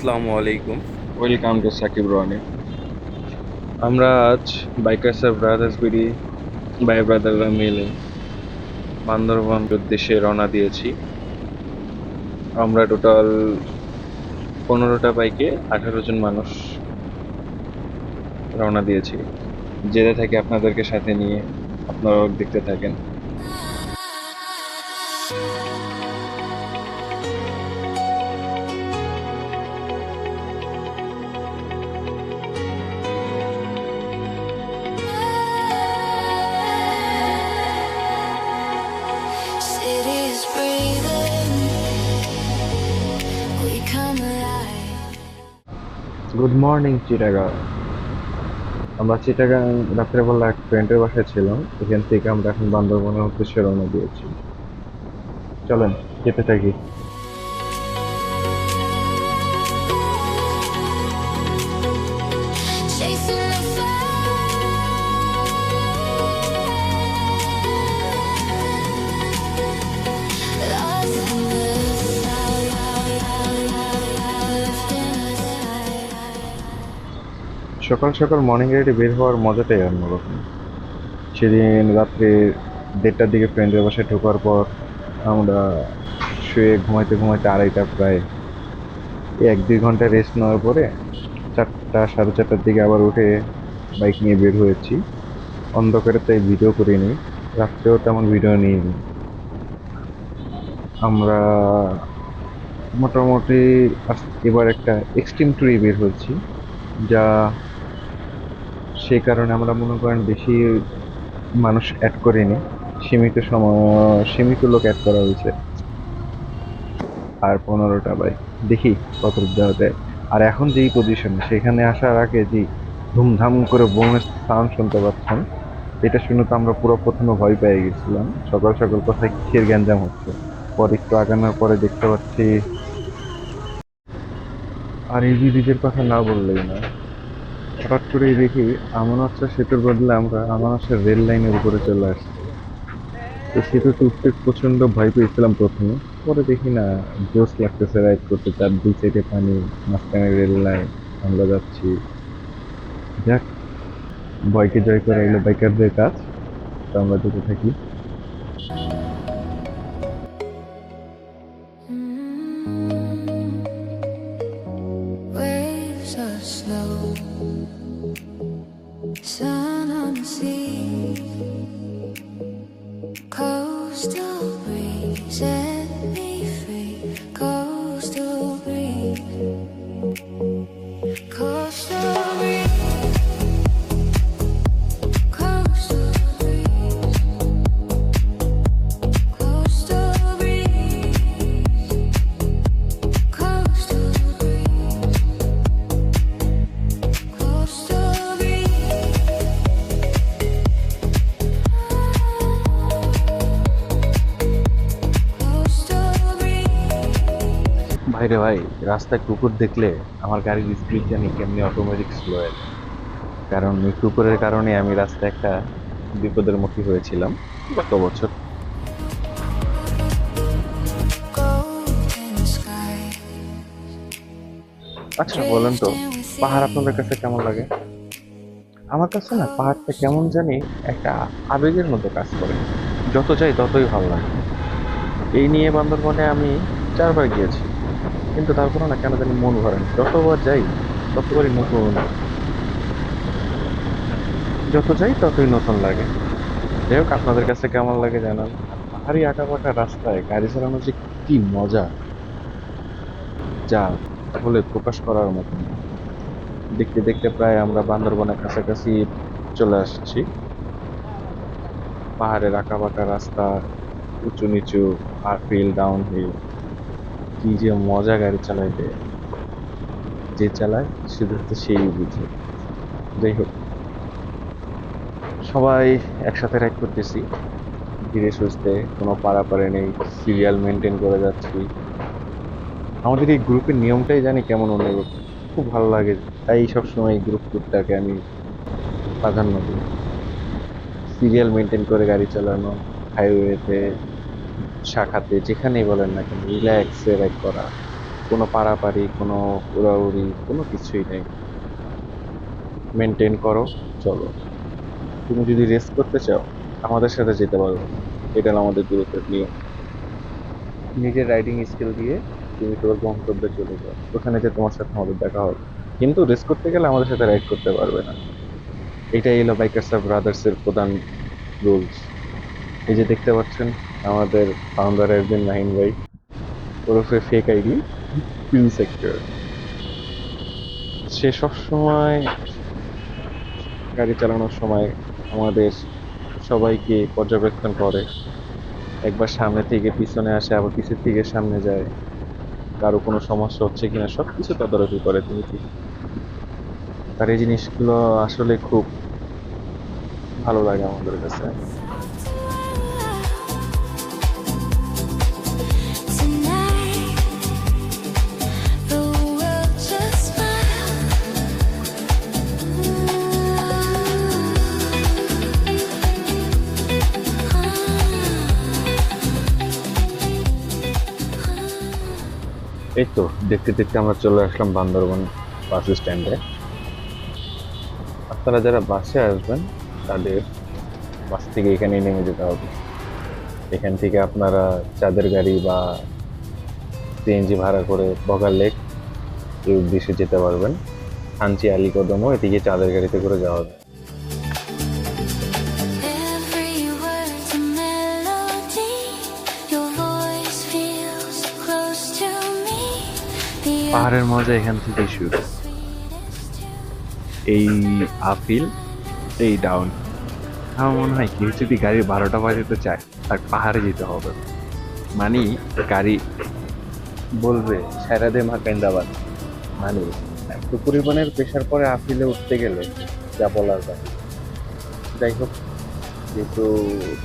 আসসালামু আলাইকুম। Welcome to Sakib Rony. আমরা আজ বাইকার্স ব্রাদার্স বিডি ভাই ব্রাদাররা মিলে বান্দরবান উদ্দেশ্যে রওনা দিয়েছি। আমরা টোটাল পনেরোটা বাইকে আঠারো জন মানুষ রওনা দিয়েছি। যেতে থাকি আপনাদেরকে সাথে নিয়ে আপনারাও দেখতে থাকেন। গুড মর্নিং চিটাগাং আমরা চিটাগাং রাত্রেবেলা এক ফ্রেন্ডের বাসায় ছিলাম। এখান থেকে আমরা এখন বান্দরবনের উদ্দেশ্যে রওনা দিয়েছি। চলেন, যেতে থাকি। সকাল সকাল মর্নিং রাইডে বের হওয়ার মজাটাই অন্যরকম। সেদিন রাত্রে দেড়টার দিকে ফ্রেন্ডের বাসায় ঢোকার পর আমরা শুয়ে ঘুমাইতে ঘুমাইতে আড়াইটা প্রায় এক দুই ঘণ্টা রেস্ট নেওয়ার পরে চারটা, সাড়ে চারটার দিকে আবার উঠে বাইক নিয়ে বের হয়েছি। অন্ধকারে তাই ভিডিও করিনি। রাত্রেও তেমন ভিডিও নিইনি। আমরা মোটামুটি এবার একটা এক্সট্রিম ট্যুরে বের হয়েছি, যা সেই কারণে আমরা মনে করেন বেশি মানুষ অ্যাড করিনি। সীমিত সময়, সীমিত লোক অ্যাড করা হয়েছে। আর পনেরোটা বাইক দেখি কত দেওয়া যায়। আর এখন যেই পজিশন সেখানে আসার আগে যে ধুমধাম করে বোমের সাউন্ড শুনতে পাচ্ছেন, এটা শুনে তো আমরা পুরো প্রথমে ভয় পেয়ে গেছিলাম। সকাল সকাল কোথায় কিসের গ্যাঞ্জাম হচ্ছে। পর একটু আগানোর পরে দেখতে পাচ্ছি। আর এই কথা না বললেই না হঠাৎ করেই দেখি আমানসা সেতুর বদলে আমরা আমানসা রেল লাইনের উপরে চলে আসছি। তো সেতুতে উঠতে প্রচণ্ড ভয় পেয়েছিলাম প্রথমে। পরে দেখি না জোস লাগতেছে রাইড করতে। তার দুই সাইডে পানি, মাঝখানে রেল লাইন, আমরা যাচ্ছি। যাক ভয়কে জয় করা এগুলো বাইকারদের কাজ। তো আমরা যেতে থাকি। ভাইরে ভাই, রাস্তায় কুকুর দেখলে আমার গাড়ির স্পিড জানি কেমনি অটোমেটিক স্লো কারণ এই কুকুরের কারণে আমি রাস্তায় একটা বিপদের মুখী হয়েছিলাম গত বছর। আচ্ছা বলেন তো, পাহাড় আপনাদের কাছে কেমন লাগে? আমার কাছে না, পাহাড়টা কেমন জানি একটা আবেগের মতো কাজ করে। যত যাই ততই ভালো লাগে। এই নিয়ে বান্দরবনে আমি চারবার গিয়েছি। কিন্তু তারপরে না কেন জানি মন ভরে না। যতবার যাই, ততবারই নতুন। যত যাই, ততই নতুন লাগে। যাই হোক, আপনাদের কাছে কেমন লাগে জানান। পাহাড়ি আঁকা পাকা রাস্তায় গাড়ি চালানো যে কি মজা। যা বলে প্রকাশ করার মতো। দেখতে দেখতে প্রায় আমরা বান্দরবনের কাছাকাছি চলে আসছি। পাহাড়ের আঁকা বাঁকা রাস্তা, উঁচু নিচু আর হিল ডাউন হিল কি যে মজা গাড়ি চালাইতে যে চালায় শুধু তো সেই বুঝে। যাই হোক, সবাই একসাথে রাইড করতেছি। ধীরে সুস্থে, কোনো পারাপারে নেই সিরিয়াল মেনটেন করে যাচ্ছি। আমাদের এই গ্রুপের নিয়মটাই জানি কেমন অন্যরকম খুব ভালো লাগে, তাই সবসময় এই গ্রুপ ট্যুরটাকে আমি প্রাধান্য দিই। সিরিয়াল মেনটেন করে গাড়ি চালানো হাইওয়েতে শাখাতে, যেখানেই বলেন না কেন রিল্যাক্সে রাইড করা। কোনো পারাপারি, কোনো উড়াউড়ি, কোনো কিছুই নেই। মেনটেন করো, চলো। তুমি যদি রেস করতে চাও, আমাদের সাথে যেতে পারো। এটা আমাদের দূরত্বের নিয়ম। নিজের রাইডিং স্কিল দিয়ে তুমি তোমার গন্তব্যে চলে যাও। ওখানে যে তোমার সাথে আমাদের দেখা হবে। কিন্তু রেস করতে গেলে আমাদের সাথে রাইড করতে পারবে না। এটাই হলো বাইকার্স অফ ব্রাদার্সের প্রধান রুলস এই যে দেখতে পাচ্ছেন আমাদের ফাউন্ডার একজন নাহিন ভাই ওরফে ফেক আইডি সেক্টর সে সবসময় গাড়ি চালানোর সময় আমাদের সবাইকে পর্যবেক্ষণ করে। একবার সামনে থেকে পিছনে আসে, আবার পিছের থেকে সামনে যায়। কারও কোনো সমস্যা হচ্ছে কিনা সব কিছু তদারকি করে তিনি কি তার এই জিনিসগুলো আসলে খুব ভালো লাগে আমাদের কাছে। এই তো, দেখতে দেখতে আমরা চলে আসলাম বান্দরবন বাস স্ট্যান্ডে আপনারা যারা বাসে আসবেন, তাদের বাস থেকে এখানে নেমে যেতে হবে। এখান থেকে আপনারা চাঁদের গাড়ি বা সিএনজি ভাড়া করে বগা লেক, এই উদ্দেশ্যে যেতে পারবেন। হাঞ্চি আলী কদমও এদিকে চাঁদের গাড়িতে করে যাওয়া হবে। পাহাড়ের মজা এখান থেকে শুরু। এই আপিল এই ডাউন আমার মনে হয় কেউ যদি গাড়ি বারোটা বাজাতে চায়, তার পাহাড়ে যেতে হবে। মানে গাড়ি বলবে সারা দে মা কেন্দাবাদ। মানে এত পরিমাণের প্রেশার পরে আপিলে উঠতে গেলে যা বলার কথা। যাই হোক, যেহেতু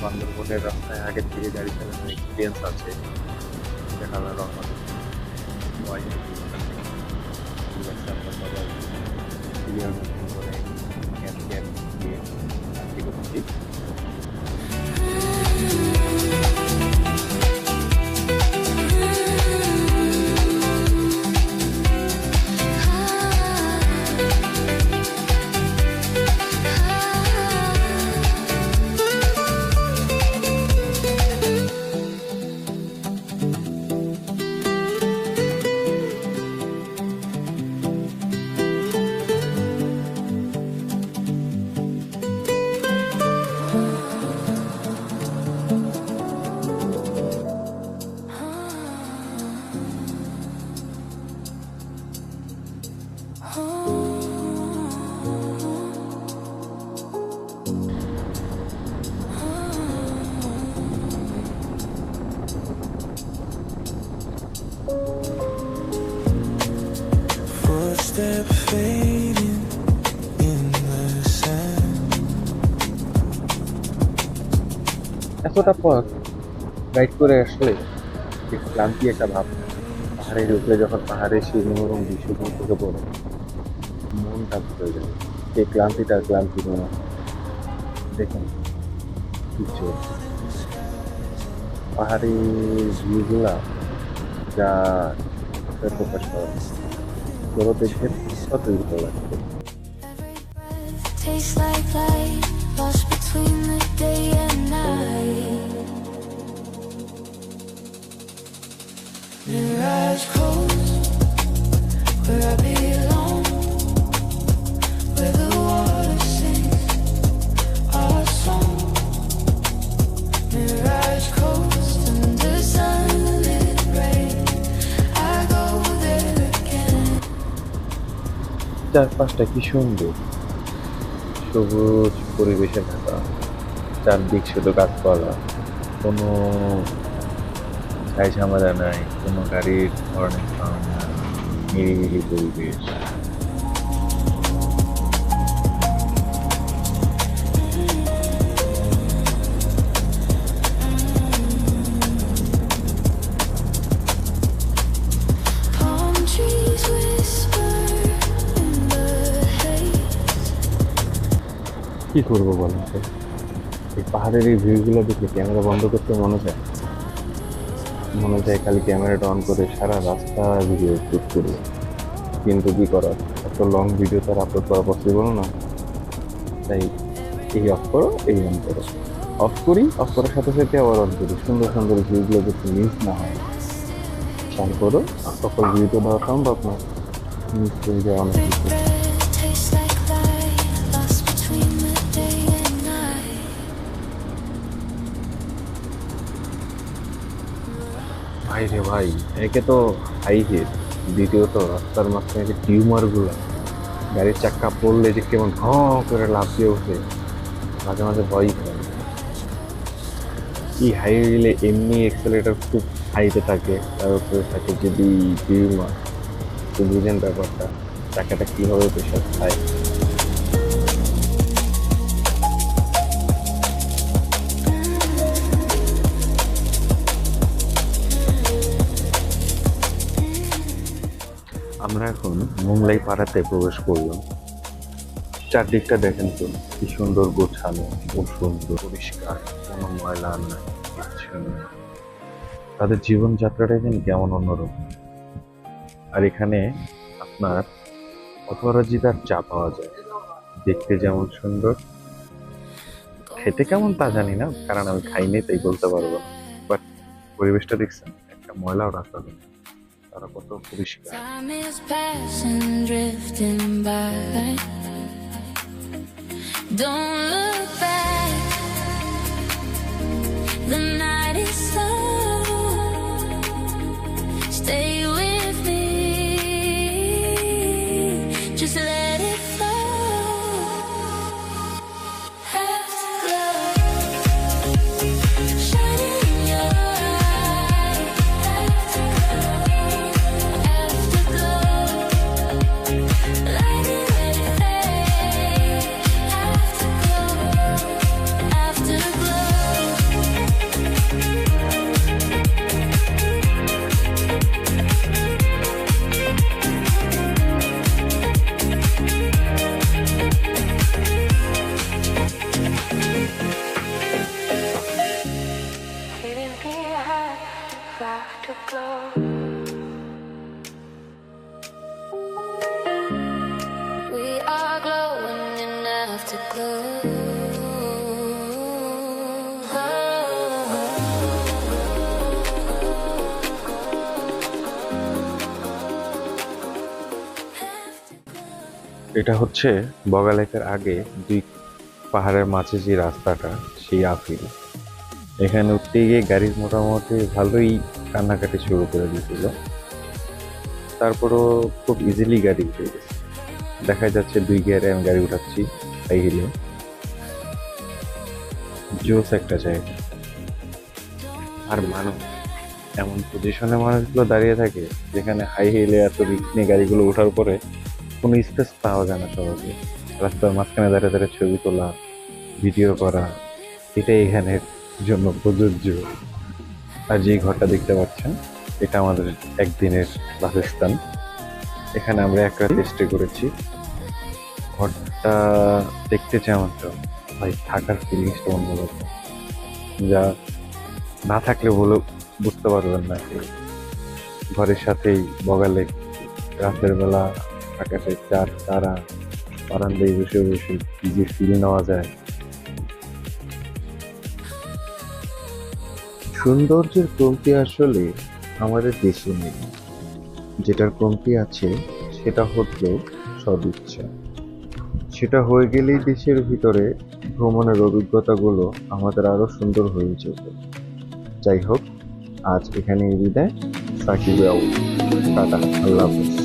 বান্দরবনের রাস্তায় আগের থেকে গাড়ি চালানোর এক্সপিরিয়েন্স আছে, দেখা হলো Rahman Iya, pakai tiket di anti Footstep fading in the sand. That's what I perk. Right to Ashley. বেশ ক্লান্তি একটা ভাব পাহাড়ের উপরে যখন পাহাড়ে সেই মনোরম দৃশ্যগুলো থেকে পড়ে, মনটা ভরে যায়। সেই ক্লান্তিটা ক্লান্তি মনে। দেখুন কিছু পাহাড়ি ভিউগুলা যা প্রকাশ করা দেখবেন ততই ভালো লাগবে Tastes like চারপাশটা কি সুন্দর? সবুজ পরিবেশে থাকা, চারদিক শুধু গাছপালা, কোনো ঝামেলা নাই, কোনো গাড়ির ধরনের সাউন্ড নাই, নিরিবিলি পরিবেশ। কি করব বলেন তো? এই পাহাড়ের এই ভিউগুলো দেখে ক্যামেরা বন্ধ করতে মনে চায়? মনে চায় খালি ক্যামেরাটা অন করে সারা রাস্তা ভিডিও শ্যুট করি। কিন্তু কী করার? এত লং ভিডিও তো আর আপলোড করা পসিবল না। তাই এই অফ করো, এই অন করো। অফ করি অফ করার সাথে সাথে আবার অন করি। সুন্দর সুন্দর ভিউগুলো যাতে মিস না হয়। তারপরও সকল তো দেওয়া সম্ভব না। মিস হয়ে যায় অনেক কিছু। ভাই রে ভাই, একে তো হাই হিট দ্বিতীয়ত, রাস্তার মাঝখানে যে টিউমারগুলো, গাড়ির চাক্কা পড়লে যে কেমন ঘ করে লাফিয়ে ওঠে, মাঝে মাঝে ভয়ই করে এই হাই রিলে এমনি এক্সেলেটার খুব হাইতে থাকে, তার উপরে থাকে যদি টিউমার। তো বুঝেন ব্যাপারটা, চাকাটা কীভাবে প্রেশার খায় মোংলাই পাড়াতে প্রবেশ করলাম। চারদিকটা দেখেন তো, কি সুন্দর গোছানো ও সুন্দর, পরিষ্কার, কোনো ময়লা নাই। তাদের জীবনযাত্রাটা যেন কেমন অন্যরকম। আর এখানে আপনার অপরাজিতার চা পাওয়া যায়। দেখতে যেমন সুন্দর, খেতে কেমন তা জানি না, কারণ আমি খাইনি, তাই বলতে পারব বাট পরিবেশটা দেখছেন, একটা ময়লাও নেই তারা কত পরিষ্কার Time is passing, drifting by. Don't এটা হচ্ছে বগালেকের আগে দুই পাহাড়ের মাঝে যে রাস্তাটা, সেই আফিল। এখানে উঠতে গিয়ে গাড়ির মোটামুটি ভালোই কান্নাকাটি শুরু করে দিয়েছিল। তারপরও খুব ইজিলি গাড়ি উঠে গেছে। দেখা যাচ্ছে দুই গিয়ারে আমি গাড়ি উঠাচ্ছি। হাই হিলে। জোস একটা জায়গা। আর মানুষ, এমন পজিশনে মানুষগুলো দাঁড়িয়ে থাকে, যেখানে হাই হিলে এত রিক্স নিয়ে গাড়িগুলো ওঠার পরে কোনো স্পেস পাওয়া যায় না সহজে। রাস্তার মাঝখানে দাঁড়িয়ে দাঁড়িয়ে ছবি তোলা ভিডিও করা, এটাই এখানের জন্য প্রযোজ্য। আর যে ঘরটা দেখতে পাচ্ছেন, এটা আমাদের একদিনের বাসস্থান। এখানে আমরা এক রাত স্টে করেছি। ঘরটা দেখতে যেমন তো। ভাই, থাকার ফিলিংসটা অন্যরকম যা না থাকলে বলে, বুঝতে পারবেন না ঘরের সাথেই বগালে রাতের বেলা আকাশে চার তারা বারান্দায় বসে বসে কি যে ফিল নেওয়া যায়। সৌন্দর্যের কমতি আসলে আমাদের দেশে নেই। যেটার কমতি আছে, সেটা হলো সদিচ্ছা। সেটা হয়ে গেলেই দেশের ভিতরে ভ্রমণের অভিজ্ঞতাগুলো আমাদের আরও সুন্দর হয়ে যেত। যাই হোক, আজ এখানে বিদায়। সাকিব আল্লাহ হাফেজ।